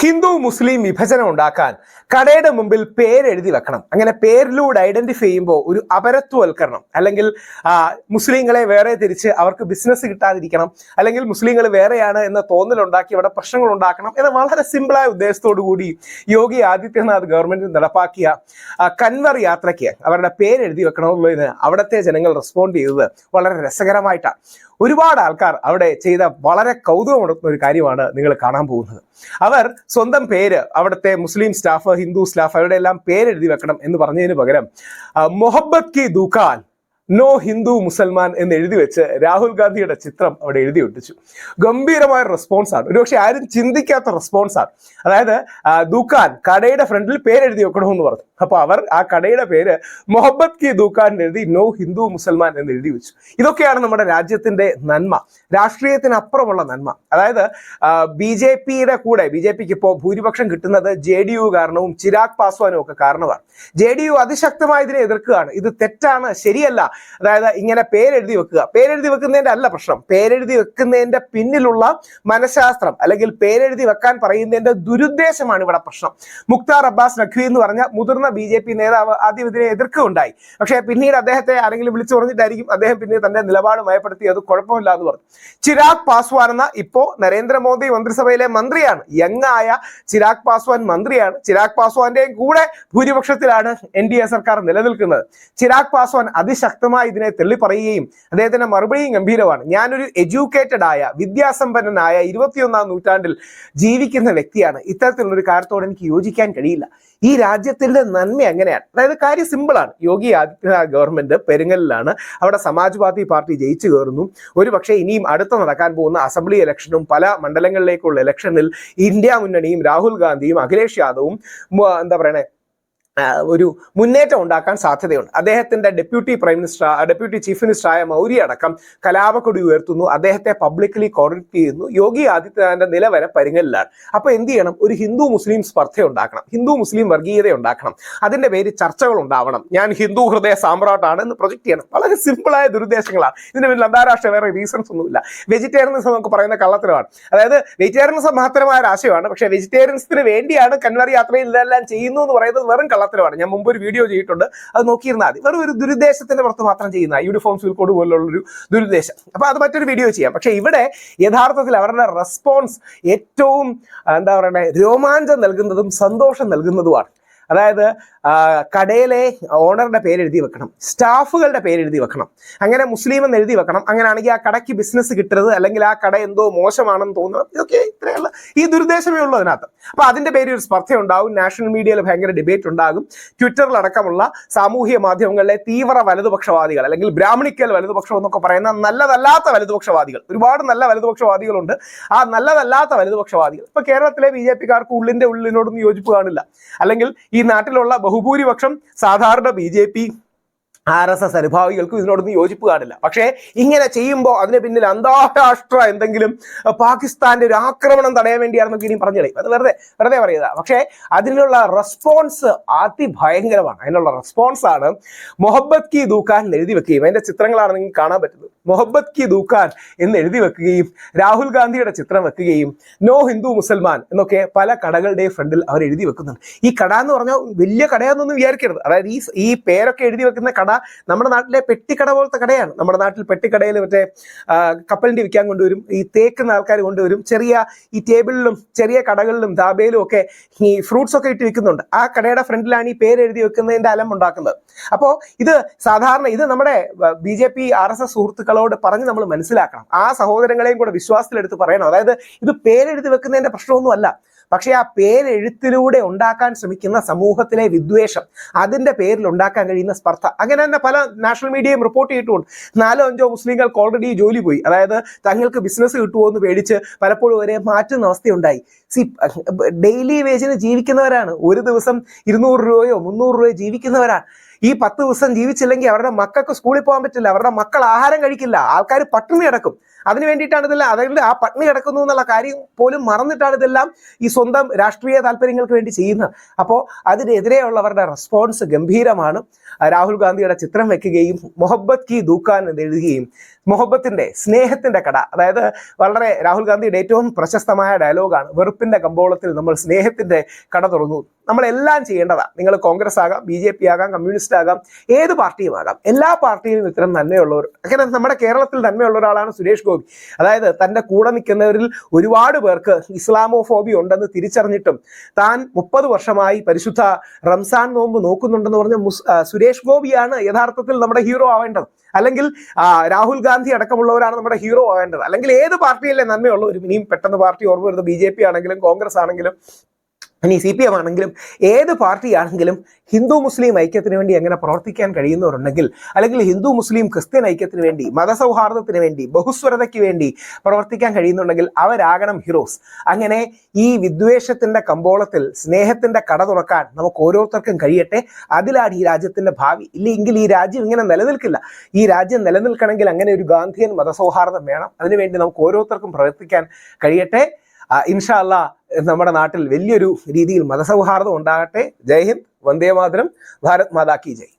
ഹിന്ദു മുസ്ലിം വിഭജനം ഉണ്ടാക്കാൻ കടയുടെ മുമ്പിൽ പേരെഴുതി വെക്കണം. അങ്ങനെ പേരിലൂടെ ഐഡന്റിഫൈ ചെയ്യുമ്പോൾ ഒരു അപരത്വവൽക്കരണം അല്ലെങ്കിൽ മുസ്ലിങ്ങളെ വേറെ തിരിച്ച് അവർക്ക് ബിസിനസ് കിട്ടാതിരിക്കണം അല്ലെങ്കിൽ മുസ്ലിങ്ങൾ വേറെയാണ് എന്ന തോന്നലുണ്ടാക്കി അവിടെ പ്രശ്നങ്ങൾ ഉണ്ടാക്കണം എന്ന വളരെ സിമ്പിളായ ഉദ്ദേശത്തോടു കൂടി യോഗി ആദിത്യനാഥ് ഗവൺമെന്റ് നടപ്പാക്കിയ കൻവർ യാത്രയ്ക്ക് അവരുടെ പേരെഴുതി വെക്കണമെന്നുള്ളതിന് അവിടുത്തെ ജനങ്ങൾ റെസ്പോണ്ട് ചെയ്തത് വളരെ രസകരമായിട്ടാണ്. ഒരുപാട് ആൾക്കാർ അവിടെ ചെയ്ത വളരെ കൗതുകമുണർത്തുന്ന ഒരു കാര്യമാണ് നിങ്ങൾ കാണാൻ പോകുന്നത്. അവർ സ്വന്തം പേര് അവിടുത്തെ മുസ്ലിം സ്റ്റാഫ് ഹിന്ദു സ്റ്റാഫ് അവരുടെ എല്ലാം പേരെഴുതി വെക്കണം എന്ന് പറഞ്ഞതിന് പകരം ആ, കി ദുഖാൻ നോ ഹിന്ദു മുസൽമാൻ എന്ന് എഴുതി വെച്ച് രാഹുൽ ഗാന്ധിയുടെ ചിത്രം അവിടെ എഴുതി ഒട്ടിച്ചു. ഗംഭീരമായ റെസ്പോൺസ് ആണ്. ഒരുപക്ഷെ ആരും ചിന്തിക്കാത്ത റെസ്പോൺസ് ആണ്. അതായത് ദുഖാൻ കടയുടെ ഫ്രണ്ടിൽ പേര് പേരെഴുതി വെക്കണമെന്ന് പറഞ്ഞു. അപ്പൊ അവർ ആ കടയുടെ പേര് മൊഹബത് കി ദുഖാൻ എഴുതി നോ ഹിന്ദു മുസൽമാൻ എന്ന് എഴുതി വെച്ചു. ഇതൊക്കെയാണ് നമ്മുടെ രാജ്യത്തിന്റെ നന്മ. രാഷ്ട്രീയത്തിനപ്പുറമുള്ള നന്മ. അതായത് ബി ജെ പിയുടെ കൂടെ ബി ജെ പിക്ക് ഇപ്പോൾ ഭൂരിപക്ഷം കിട്ടുന്നത് ജെ ഡി യു കാരണവും ചിരാഗ് പാസ്വാനും ഒക്കെ കാരണമാണ്. ജെ ഡി യു അതിശക്തമായതിനെ എതിർക്കുകയാണ്. ഇത് തെറ്റാണ് ശരിയല്ല. അതായത് ഇങ്ങനെ പേരെഴുതി വെക്കുക. പേരെഴുതി വെക്കുന്നതിന്റെ അല്ല പ്രശ്നം. പേരെഴുതി വെക്കുന്നതിന്റെ പിന്നിലുള്ള മനഃശാസ്ത്രം അല്ലെങ്കിൽ പേരെഴുതി വെക്കാൻ പറയുന്നതിന്റെ ദുരുദ്ദേശമാണ് ഇവിടെ പ്രശ്നം. മുക്താർ അബ്ബാസ് നഖ്വി എന്ന് പറഞ്ഞ മുതിർന്ന ബി ജെ പി നേതാവ് ആദ്യം ഇതിനെ എതിർക്കുകയുണ്ടായി. പക്ഷേ പിന്നീട് അദ്ദേഹത്തെ ആരെങ്കിലും വിളിച്ചു പറഞ്ഞിട്ടായിരിക്കും അദ്ദേഹം പിന്നീട് തന്റെ നിലപാട് മയപ്പെടുത്തി. അത് കുഴപ്പമില്ല എന്ന് പറഞ്ഞു. ചിരാഗ് പാസ്വാൻ എന്ന ഇപ്പോ നരേന്ദ്രമോദി മന്ത്രിസഭയിലെ മന്ത്രിയാണ്. യങ് ആയ ചിരാഗ് പാസ്വാൻ മന്ത്രിയാണ്. ചിരാഗ് പാസ്വാന്റെയും കൂടെ ഭൂരിപക്ഷത്തിലാണ് എൻ സർക്കാർ നിലനിൽക്കുന്നത്. ചിരാഗ് പാസ്വാൻ അതിശക്തമായി ഇതിനെ തള്ളി പറയുകയും അദ്ദേഹത്തിന്റെ മറുപടിയും ഗംഭീരമാണ്. ഞാനൊരു എഡ്യൂക്കേറ്റഡ് ആയ വിദ്യാസമ്പന്നനായ ഇരുപത്തിയൊന്നാം നൂറ്റാണ്ടിൽ ജീവിക്കുന്ന വ്യക്തിയാണ്. ഇത്തരത്തിലുള്ള ഒരു കാര്യത്തോട് എനിക്ക് യോജിക്കാൻ കഴിയില്ല. ഈ രാജ്യത്തിന്റെ നന്മ എങ്ങനെയാണ്? അതായത് കാര്യം സിമ്പിളാണ് യോഗി ആദിത്യനാഥ് ഗവൺമെന്റ് പെരുങ്ങലിലാണ്. അവിടെ സമാജ്വാദി പാർട്ടി ജയിച്ചു കയറുന്നു. ഒരു പക്ഷേ ഇനിയും അടുത്ത നടക്കാൻ പോകുന്ന അസംബ്ലി ഇലക്ഷനും പല മണ്ഡലങ്ങളിലേക്കുള്ള ഇലക്ഷനിൽ ഇന്ത്യ മുന്നണിയും രാഹുൽ ഗാന്ധിയും അഖിലേഷ് യാദവും എന്താ പറയണേ ഒരു മുന്നേറ്റം ഉണ്ടാക്കാൻ സാധ്യതയുണ്ട്. അദ്ദേഹത്തിന്റെ deputy prime minister deputy chief മിനിസ്റ്ററായ മൗരി അടക്കം കലാപക്കൊടി ഉയർത്തുന്നു. അദ്ദേഹത്തെ പബ്ലിക്കലി കോർഡിനേറ്റ് ചെയ്യുന്നു. യോഗി ആദിത്യനാഥിന്റെ നില വരെ പരിങ്ങലിലാണ് അപ്പൊ എന്ത് ചെയ്യണം? ഒരു ഹിന്ദു മുസ്ലിം സ്പർദ്ധ ഉണ്ടാക്കണം. ഹിന്ദു മുസ്ലിം വർഗീയത ഉണ്ടാക്കണം. അതിന്റെ പേര് ചർച്ചകൾ ഉണ്ടാവണം. ഞാൻ ഹിന്ദു ഹൃദയ സാമ്രാട്ടാണ് എന്ന് പ്രൊജക്ട് ചെയ്യണം. വളരെ സിമ്പിളായ ദുരുദ്ദേശങ്ങളാണ്. ഇതിന്റെ പിന്നിൽ അന്താരാഷ്ട്ര വേറെ റീസൺസ് ഒന്നുമില്ല. വെജിറ്റേറിയനിസം നമുക്ക് പറയുന്ന കള്ളത്തരമാണ്. അതായത് വെജിറ്റേറിയനിസം മഹത്തരമായ ഒരു ആശയമാണ്. പക്ഷേ വെജിറ്റേറിയൻസിന് വേണ്ടിയാണ് കൺവർ യാത്രയിൽ ഇതെല്ലാം ചെയ്യുന്നു എന്ന് പറയുന്നത് വെറും കള്ളത്തരമാണ് ഞാൻ മുമ്പ് ഒരു വീഡിയോ ചെയ്തിട്ടുണ്ട്. അത് നോക്കിയിരുന്നാൽ മതി. വെറും ഒരു ദുരുദ്ദേശത്തിന്റെ പുറത്ത് മാത്രം ചെയ്യുന്ന യൂണിഫോം സിവിൽ കോഡ് പോലുള്ള ഒരു ദുരുദ്ദേശം. അപ്പൊ അത് മറ്റൊരു വീഡിയോ ചെയ്യാം. പക്ഷെ ഇവിടെ യഥാർത്ഥത്തിൽ അവരുടെ റെസ്പോൺസ് ഏറ്റവും എന്താ പറയുക രോമാഞ്ചം നൽകുന്നതും സന്തോഷം നൽകുന്നതുമാണ്. അതായത് കടയിലെ ഓണറുടെ എഴുതി വെക്കണം. സ്റ്റാഫുകളുടെ പേര് എഴുതി വെക്കണം. അങ്ങനെ മുസ്ലിം എന്ന് എഴുതി വെക്കണം. അങ്ങനെയാണെങ്കിൽ ആ കടയ്ക്ക് ബിസിനസ് കിട്ടരുത് അല്ലെങ്കിൽ ആ കട എന്തോ മോശമാണെന്ന് തോന്നണം ഇതൊക്കെ ഇത്രയുള്ള ഈ ദുരുദ്ദേശമേ ഉള്ളൂ അതിനകത്ത്. അപ്പൊ അതിന്റെ പേരിൽ ഒരു സ്പർദ്ധ ഉണ്ടാകും നാഷണൽ മീഡിയയിൽ ഭയങ്കര ഡിബേറ്റ് ഉണ്ടാകും. ട്വിറ്ററിലടക്കമുള്ള സാമൂഹ്യ മാധ്യമങ്ങളിലെ തീവ്ര വലതുപക്ഷവാദികൾ അല്ലെങ്കിൽ ബ്രാഹ്മണിക്കൽ വലതുപക്ഷം എന്നൊക്കെ പറയുന്ന നല്ലതല്ലാത്ത വലതുപക്ഷവാദികൾ. ഒരുപാട് നല്ല വലതുപക്ഷവാദികളുണ്ട്. ആ നല്ലതല്ലാത്ത വലതുപക്ഷവാദികൾ. ഇപ്പൊ കേരളത്തിലെ ബി ജെ പിക്കാർക്ക് ഉള്ളിന്റെ ഉള്ളിനോടൊന്നും യോജിപ്പ് കാണില്ല. അല്ലെങ്കിൽ ഈ നാട്ടിലുള്ള ബഹുഭൂരിപക്ഷം സാധാരണ B J P R S S അനുഭാവികൾക്കും ഇതിനോടൊന്നും യോജിപ്പ് കാണില്ല. പക്ഷേ ഇങ്ങനെ ചെയ്യുമ്പോൾ അതിന് പിന്നിൽ അന്താരാഷ്ട്ര എന്തെങ്കിലും പാകിസ്ഥാന്റെ ഒരു ആക്രമണം തടയാൻ വേണ്ടിയാണെന്നൊക്കെ ഇനി പറഞ്ഞു അത് വെറുതെ വെറുതെ പറയുക. പക്ഷേ അതിനുള്ള റെസ്പോൺസ് അതിഭയങ്കരമാണ്. അതിനുള്ള റെസ്പോൺസ് ആണ് മൊഹബത് കി എന്ന് എഴുതി വെക്കുകയും അതിന്റെ ചിത്രങ്ങളാണ് നിങ്ങൾക്ക് കാണാൻ പറ്റുന്നത്. മൊഹബത് കി ദൂക്കാൻ എന്ന് എഴുതി വെക്കുകയും രാഹുൽ ഗാന്ധിയുടെ ചിത്രം വെക്കുകയും നോ ഹിന്ദു മുസൽമാൻ എന്നൊക്കെ പല കടകളുടെയും ഫ്രണ്ടിൽ അവർ എഴുതി വെക്കുന്നുണ്ട്. ഈ കട എന്ന് പറഞ്ഞാൽ വലിയ കടയാണെന്നൊന്നും വിചാരിക്കരുത്. അതായത് ഈ ഈ പേരൊക്കെ എഴുതി വെക്കുന്ന കട നമ്മുടെ നാട്ടിലെ പെട്ടിക്കട പോലത്തെ കടയാണ്. നമ്മുടെ നാട്ടിൽ പെട്ടിക്കടയിൽ മറ്റേ കപ്പലിന്റെ വിൽക്കാൻ കൊണ്ടുവരും ഈ തേക്കുന്ന ആൾക്കാർ കൊണ്ടുവരും ചെറിയ ഈ ടേബിളിലും ചെറിയ കടകളിലും ധാബയിലും ഒക്കെ ഈ ഫ്രൂട്ട്സ് ഒക്കെ ഇട്ട് വിൽക്കുന്നുണ്ട്. ആ കടയുടെ ഫ്രണ്ടിലാണ് ഈ പേര് എഴുതി വെക്കുന്നതിന്റെ അലം ഉണ്ടാക്കുന്നത്. അപ്പോൾ ഇത് സാധാരണ ഇത് നമ്മുടെ B J P R S S സുഹൃത്തുക്കളോട് പറഞ്ഞ് നമ്മൾ മനസ്സിലാക്കണം. ആ സഹോദരങ്ങളെയും കൂടെ വിശ്വാസത്തിലെടുത്ത് പറയണം. അതായത് ഇത് പേരെഴുതി വെക്കുന്നതിന്റെ പ്രശ്നമൊന്നുമല്ല. പക്ഷേ ആ പേരെഴുത്തിലൂടെ ഉണ്ടാക്കാൻ ശ്രമിക്കുന്ന സമൂഹത്തിലെ വിദ്വേഷം അതിന്റെ പേരിൽ ഉണ്ടാക്കാൻ കഴിയുന്ന സ്പർദ്ധ. അങ്ങനെ തന്നെ പല നാഷണൽ മീഡിയയും റിപ്പോർട്ട് ചെയ്തിട്ടുണ്ട്. നാലോ അഞ്ചോ മുസ്ലിങ്ങൾക്ക് ഓൾറെഡി ജോലി പോയി. അതായത് തങ്ങൾക്ക് ബിസിനസ് കിട്ടുമോ എന്ന് പേടിച്ച് പലപ്പോഴും അവരെ മാറ്റുന്ന അവസ്ഥയുണ്ടായി. സി ഡെയിലി വേജിന് ജീവിക്കുന്നവരാണ്. ഒരു ദിവസം ഇരുന്നൂറ് രൂപയോ മുന്നൂറ് രൂപയോ ജീവിക്കുന്നവരാണ്. ഈ പത്ത് ദിവസം ജീവിച്ചില്ലെങ്കിൽ അവരുടെ മക്കൾക്ക് സ്കൂളിൽ പോകാൻ പറ്റില്ല അവരുടെ മക്കൾ ആഹാരം കഴിക്കില്ല ആൾക്കാർ പട്ടിണി കിടക്കും. അതിന് വേണ്ടിയിട്ടാണ് ഇതെല്ലാം അതുകൊണ്ട് ആ പട്ടിണി കിടക്കുന്നു എന്നുള്ള കാര്യം പോലും മറന്നിട്ടാണ് ഇതെല്ലാം ഈ സ്വന്തം രാഷ്ട്രീയ താല്പര്യങ്ങൾക്ക് വേണ്ടി ചെയ്യുന്നത്. അപ്പോൾ അതിനെതിരെയുള്ളവരുടെ റെസ്പോൺസ് ഗംഭീരമാണ്. രാഹുൽ ഗാന്ധിയുടെ ചിത്രം വെക്കുകയും മൊഹബത് കി ദൂക്കാൻ എന്ന് എഴുതുകയും മുഹബത്തിന്റെ സ്നേഹത്തിന്റെ കട. അതായത് വളരെ രാഹുൽ ഗാന്ധിയുടെ ഏറ്റവും പ്രശസ്തമായ ഡയലോഗാണ് വെറുപ്പിന്റെ കമ്പോളത്തിൽ നമ്മൾ സ്നേഹത്തിന്റെ കട തുറന്നു. നമ്മളെല്ലാം ചെയ്യേണ്ടതാണ് നിങ്ങൾ കോൺഗ്രസ് ആകാം ബി ജെ പി ആകാം കമ്മ്യൂണിസ്റ്റ് ആകാം ഏത് പാർട്ടിയും ആകാം. എല്ലാ പാർട്ടിയിലും ഇത്തരം നന്മയുള്ളവർ അങ്ങനെ നമ്മുടെ കേരളത്തിൽ നന്മയുള്ള ഒരാളാണ് സുരേഷ് ഗോപി. അതായത് തന്റെ കൂടെ നിൽക്കുന്നവരിൽ ഒരുപാട് പേർക്ക് ഇസ്ലാമോ ഫോബി ഉണ്ടെന്ന് തിരിച്ചറിഞ്ഞിട്ടും താൻ മുപ്പത് വർഷമായി പരിശുദ്ധ റംസാൻ നോമ്പ് നോക്കുന്നുണ്ടെന്ന് പറഞ്ഞ സുരേഷ് ഗോപിയാണ് യഥാർത്ഥത്തിൽ നമ്മുടെ ഹീറോ ആവേണ്ടത്. അല്ലെങ്കിൽ രാഹുൽ ഗാന്ധി അടക്കമുള്ളവരാണ് നമ്മുടെ ഹീറോ ആവേണ്ടത്. അല്ലെങ്കിൽ ഏത് പാർട്ടിയിലെ നന്മയുള്ളവരും ഇനിയും പെട്ടെന്ന് പാർട്ടി ഓർമ്മ വരുന്നത് ബി ആണെങ്കിലും കോൺഗ്രസ് ആണെങ്കിലും ഇനി സി പി എം ആണെങ്കിലും ഏത് പാർട്ടിയാണെങ്കിലും ഹിന്ദു മുസ്ലിം ഐക്യത്തിന് വേണ്ടി എങ്ങനെ പ്രവർത്തിക്കാൻ കഴിയുന്നവരുണ്ടെങ്കിൽ അല്ലെങ്കിൽ ഹിന്ദു മുസ്ലിം ക്രിസ്ത്യൻ ഐക്യത്തിന് വേണ്ടി മതസൗഹാർദ്ദത്തിന് വേണ്ടി ബഹുസ്വരതയ്ക്ക് വേണ്ടി പ്രവർത്തിക്കാൻ കഴിയുന്നുണ്ടെങ്കിൽ അവരാകണം ഹീറോസ് അങ്ങനെ ഈ വിദ്വേഷത്തിന്റെ കമ്പോളത്തിൽ സ്നേഹത്തിന്റെ കട തുറക്കാൻ നമുക്ക് ഓരോരുത്തർക്കും കഴിയട്ടെ. അതിലാണ് ഈ രാജ്യത്തിന്റെ ഭാവി. ഇല്ലെങ്കിൽ ഈ രാജ്യം ഇങ്ങനെ നിലനിൽക്കില്ല. ഈ രാജ്യം നിലനിൽക്കണമെങ്കിൽ അങ്ങനെ ഒരു ഗാന്ധിയൻ മതസൗഹാർദ്ദം വേണം. അതിനുവേണ്ടി നമുക്ക് ഓരോരുത്തർക്കും പ്രവർത്തിക്കാൻ കഴിയട്ടെ. ഇൻഷാ അല്ലാ നമ്മുടെ നാട്ടിൽ വലിയൊരു രീതിയിൽ മതസൗഹാർദ്ദം ഉണ്ടാകട്ടെ. ജയ് ഹിന്ദ് വന്ദേ മാതരം ഭാരത് മാതാ കി ജയ്.